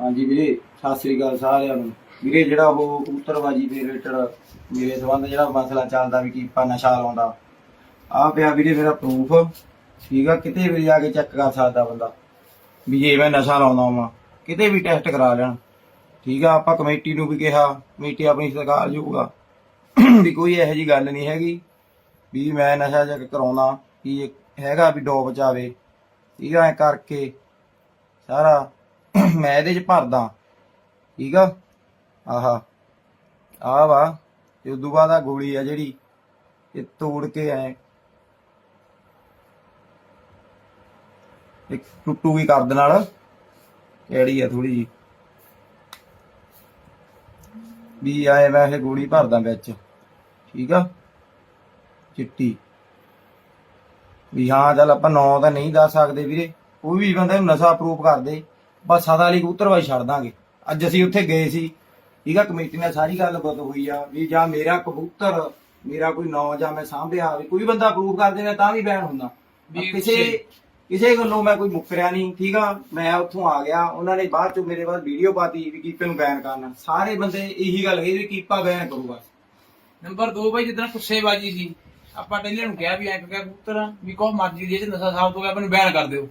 ਹਾਂਜੀ ਵੀਰੇ, ਸਤਿ ਸ੍ਰੀ ਅਕਾਲ ਸਾਰਿਆਂ ਨੂੰ। ਵੀਰੇ ਜਿਹੜਾ ਉਹ ਕਬੂਤਰਬਾਜੀ ਦੇ ਰਿਲੇਟਡ ਮੇਰੇ ਸੰਬੰਧ ਜਿਹੜਾ ਮਸਲਾ ਚੱਲਦਾ ਵੀ ਕੀਪਾ ਨਸ਼ਾ ਲਾਉਂਦਾ। ਆ ਪਿਆ ਵੀਰੇ ਮੇਰਾ ਪ੍ਰੂਫ ਠੀਕ ਆ, ਕਿਤੇ ਵੀ ਜਾ ਕੇ ਚੈੱਕ ਕਰ ਸਕਦਾ ਬੰਦਾ। ਵੀ ਜੇ ਮੈਂ ਨਸ਼ਾ ਲਾਉਂਦਾ ਹਾਂ ਕਿਤੇ ਵੀ ਟੈਸਟ ਕਰਾ ਲੈਣ। ਠੀਕ ਆ, ਆਪਾਂ ਕਮੇਟੀ ਨੂੰ ਵੀ ਕਿਹਾ, ਕਮੇਟੀ ਆਪਣੀ ਸਰਕਾਰ ਜੂਗਾ। ਵੀ ਕੋਈ ਇਹੋ ਜੀ ਗੱਲ ਨਹੀਂ ਹੈਗੀ। ਵੀ ਮੈਂ ਨਸ਼ਾ ਚੈੱਕ ਕਰਾਉਣਾ, ਵੀ ਹੈਗਾ ਵੀ ਡੋਪ ਜਾਵੇ ਠੀਕ ਆ ਕਰਕੇ ਸਾਰਾ ਮੈਂ ਇਹਦੇ ਚ ਭਰਦਾ। ਠੀਕ ਆ? ਆਹਾ। ਆ ਵਾ। ਤੇ ਉਦੋਂ ਬਾਅਦ ਆ ਗੋਲੀ ਆ ਜਿਹੜੀ। ਇਹ ਤੋੜ ਕੇ ਐ ਇੱਕ ਟੁੱਟੂਗੀ ਕਰਦ ਨਾਲ। ਕਿਹੜੀ ਆ ਥੋੜੀ ਜੀ ਵੀ ਆਏ ਮੈਂ ਇਹ ਗੋਲੀ ਭਰਦਾ ਵਿੱਚ। ਠੀਕ ਆ? ਚਿੱਟੀ। ਵੀ ਹਾਂ, ਚੱਲ ਆਪਾਂ ਨਾਂ ਤਾਂ ਨਹੀਂ ਦੱਸ ਸਕਦੇ ਵੀਰੇ। ਕੋਈ ਵੀ ਬੰਦਾ ਨਸ਼ਾ ਪ੍ਰੂਫ ਕਰਦੇ ਬਸ ਸਦਾ ਲਈ ਕਬੂਤਰਬਾਈ ਛੱਡ ਦਾਂਗੇ। ਅੱਜ ਅਸੀਂ ਉੱਥੇ ਗਏ ਸੀ। ਠੀਕ ਆ ਕਮੇਟੀ ਨਾਲ ਸਾਰੀ ਗੱਲਬਾਤ ਹੋਈ ਆ ਵੀ ਜਾਂ ਮੇਰਾ ਕਬੂਤਰ ਮੇਰਾ ਕੋਈ ਨਾਂ ਜਾਂ ਮੈਂ ਸਾਂਭਿਆ ਵੀ ਕੋਈ ਬੰਦਾ ਪ੍ਰੂਫ ਕਰ ਦੇਣਾ ਤਾਂ ਵੀ ਬੈਨ ਹੁੰਦਾ। ਵੀ ਕਿਸੇ ਕਿਸੇ ਗੱਲੋਂ ਮੈਂ ਕੋਈ ਮੁੱਕਰਿਆ ਨਹੀਂ। ਠੀਕ ਆ ਮੈਂ ਉੱਥੋਂ ਆ ਗਿਆ। ਉਹਨਾਂ ਨੇ ਬਾਅਦ ਚ ਮੇਰੇ ਬਾਅਦ ਵੀਡੀਓ ਪਾਤੀ ਵੀ ਕੀਪੇ ਨੂੰ ਬੈਨ ਕਰਨਾ। ਸਾਰੇ ਬੰਦੇ ਇਹੀ ਗੱਲ ਕਹੀ ਵੀ ਕੀਪਾ ਬੈਨ ਕਰੂਗਾ ਨੰਬਰ 2 ਬਾਈ ਜਿੱਦਾਂ ਕੁੱਸੇਬਾਜੀ ਸੀ ਆਪਾਂ ਟੈਲੀਆਂ ਨੂੰ ਕਿਹਾ ਵੀ ਐਂ ਕਿਹਾ ਕਬੂਤਰ ਵੀ ਕੋ ਮਰਜ਼ੀ ਦੀ 'ਚ ਨਸ਼ਾ ਸਾਫ਼ ਹੋ ਗਿਆ ਮੈਨੂੰ ਬੈਨ ਕਰ ਦਿਓ।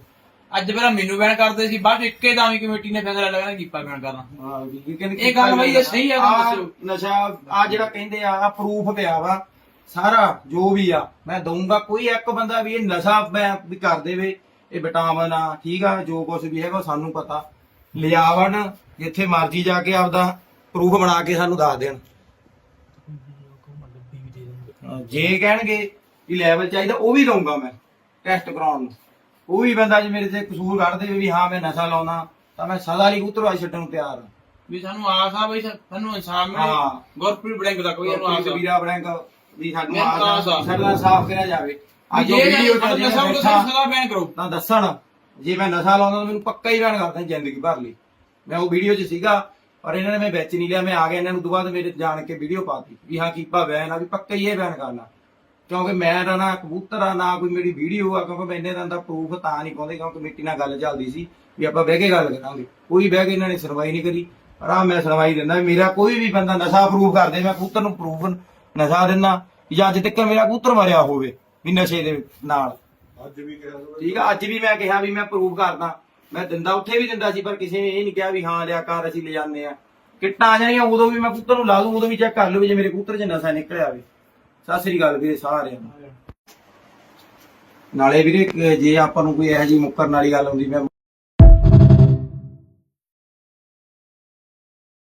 ਅੱਜ ਪਹਿਲਾਂ ਮੈਨੂੰ ਬੈਨ ਕਰਦੇ ਸੀ ਬਾਅਦ ਇੱਕੇ ਦਾਵੀ ਕਮੇਟੀ ਨੇ ਫੈਸਲਾ ਲਿਆ ਕੀਪਾ ਬੈਨ ਕਰਨਾ। ਹਾਂ ਵੀ ਇਹ ਕਹਿੰਦੇ ਇਹ ਗੱਲ ਬਈ ਇਹ ਸਹੀ ਆ। ਨਸ਼ਾ ਆ ਜਿਹੜਾ ਕਹਿੰਦੇ ਆ ਆ ਪ੍ਰੂਫ ਪਿਆ ਵਾ। ਸਾਰਾ ਜੋ ਵੀ ਆ ਮੈਂ ਦਊਂਗਾ ਕੋਈ ਇੱਕ ਬੰਦਾ ਵੀ ਇਹ ਨਸ਼ਾ ਮੈਂ ਵੀ ਕਰ ਦੇਵੇ ਇਹ ਵਿਟਾਮਿਨ ਆ ਠੀਕ ਆ ਜੋ ਕੁਝ ਵੀ ਹੈਗਾ ਸਾਨੂੰ ਪਤਾ। ਲਿਆਵਣ ਜਿੱਥੇ ਮਰਜ਼ੀ ਜਾ ਕੇ ਆਪਦਾ ਪ੍ਰੂਫ ਬਣਾ ਕੇ ਸਾਨੂੰ ਦੱਸ ਦੇਣ। ਜੇ ਕਹਿਣਗੇ ਵੀ ਲੈਵਲ ਚਾਹੀਦਾ ਉਹ ਵੀ ਦਊਂਗਾ ਮੈਂ ਟੈਸਟ ਕਰਾਉਣ ਨੂੰ। ਉਹ ਵੀ ਬੰਦਾ ਜੇ ਮੇਰੇ ਤੇ ਕਸੂਰ ਕੱਢ ਦੇਵੇ ਵੀ ਹਾਂ ਮੈਂ ਨਸ਼ਾ ਲਾਉਣਾ ਤਾਂ ਮੈਂ ਸਦਾ ਲਈ ਉਤਰਵਾ ਛੱਡਣ ਨੂੰ ਤਿਆਰ ਹਾਂ ਵੀ ਸਾਨੂੰ ਆਸ ਆ ਬਈ ਸਾਨੂੰ ਇਨਸਾਫ ਮਿਲੇ ਹਾਂ। ਗੁਰਪ੍ਰੀਤ ਬੜਿੰਗ ਦਾ ਕੋਈ ਆਸ ਆ। ਵੀਰਾ ਬੈਂਕ ਵੀ ਸਾਨੂੰ ਮੈਨੂੰ ਆਸ ਆ। ਸਾਡਾ ਸਾਫ਼ ਕਰਿਆ ਜਾਵੇ ਅੱਜ ਜੇ ਉਹ ਵੀਡੀਓ ਨਸ਼ਾ ਹੋਊਗਾ ਬੈਠਾ ਸਦਾ ਬੈਨ ਕਰੋ ਤਾਂ ਦੱਸਣ ਜੇ ਮੈਂ ਨਸ਼ਾ ਲਾਉਂਦਾ ਤਾਂ ਮੈਨੂੰ ਪੱਕਾ ਹੀ ਬੈਨ ਕਰਦਾ ਜ਼ਿੰਦਗੀ ਭਰ ਲਈ ਮੈਂ ਉਹ ਵੀਡੀਓ 'ਚ ਸੀਗਾ ਪਰ ਇਹਨਾਂ ਨੇ ਮੈਂ ਵਿੱਚ ਨਹੀਂ ਲਿਆ ਮੈਂ ਆ ਗਿਆ ਇਹਨਾਂ ਨੂੰ ਦੁਬਾਰਾ ਮੇਰੇ ਜਾਣ ਕੇ ਵੀਡੀਓ ਪਾਤੀ ਵੀ ਹਾਂ ਕੀਪਾ ਬੈਨ ਆ ਵੀ ਪੱਕਾ ਹੀ ਇਹ ਬੈਨ ਕਰਨਾ ਕਿਉਂਕਿ ਮੈਂ ਤਾਂ ਨਾ ਕਬੂਤਰ ਆ ਨਾ ਕੋਈ ਮੇਰੀ ਵੀਡੀਓ ਆ ਕਿਉਂਕਿ ਮੈਂ ਇਹਨਾਂ ਦਾ ਪ੍ਰੂਫ ਤਾਂ ਨਹੀਂ ਪਾਉਂਦੇ ਕਿਉਂਕਿ ਕਮੇਟੀ ਨਾਲ ਗੱਲ ਚੱਲਦੀ ਸੀ ਵੀ ਆਪਾਂ ਬਹਿ ਕੇ ਗੱਲ ਕਰਾਂਗੇ। ਕੋਈ ਬਹਿ ਕੇ ਇਹਨਾਂ ਨੇ ਸੁਣਵਾਈ ਨਹੀਂ ਕਰੀ। ਪਰ ਆ ਮੈਂ ਸੁਣਵਾਈ ਦਿੰਦਾ ਮੇਰਾ ਕੋਈ ਵੀ ਬੰਦਾ ਨਸ਼ਾ ਪ੍ਰੂਫ ਕਰਦੇ ਮੈਂ ਕਬੂਤਰ ਨੂੰ ਪ੍ਰੂਫ ਨਸ਼ਾ ਦਿੰਦਾ ਜਾਂ ਅੱਜ ਤੱਕ ਮੇਰਾ ਕਬੂਤਰ ਮਰਿਆ ਹੋਵੇ ਵੀ ਨਸ਼ੇ ਦੇ ਨਾਲ। ਅੱਜ ਵੀ ਕਿਹਾ ਠੀਕ ਆ ਅੱਜ ਵੀ ਮੈਂ ਕਿਹਾ ਵੀ ਮੈਂ ਪ੍ਰੂਫ ਕਰਦਾ। ਮੈਂ ਦਿੰਦਾ ਉੱਥੇ ਵੀ ਦਿੰਦਾ ਸੀ ਪਰ ਕਿਸੇ ਨੇ ਇਹ ਨਹੀਂ ਕਿਹਾ ਵੀ ਹਾਂ ਲਿਆ ਕਰ ਅਸੀਂ ਲੈ ਜਾਂਦੇ ਆ। ਕਿੱਟਾਂ ਆ ਜਾਣੀਆਂ ਉਦੋਂ ਵੀ ਮੈਂ ਕਬੂਤਰ ਨੂੰ ਲਾ ਦੂੰ ਉਦੋਂ ਵੀ ਚੈੱਕ ਕਰ ਲਓ ਜੇ ਮੇਰੇ ਕਬੂਤਰ 'ਚ ਨਸ਼ਾ ਨਿਕਲਿਆ ਹੋਵੇ। ਸਤਿ ਸ੍ਰੀ ਅਕਾਲ ਵੀਰੇ ਸਾਰਿਆਂ ਨੂੰ। ਨਾਲੇ ਵੀਰੇ, ਜੇ ਆਪਾਂ ਨੂੰ ਕੋਈ ਇਹੋ ਜਿਹੀ ਮੁੱਕਰਨ ਵਾਲੀ ਗੱਲ ਹੁੰਦੀ ਮੈਂ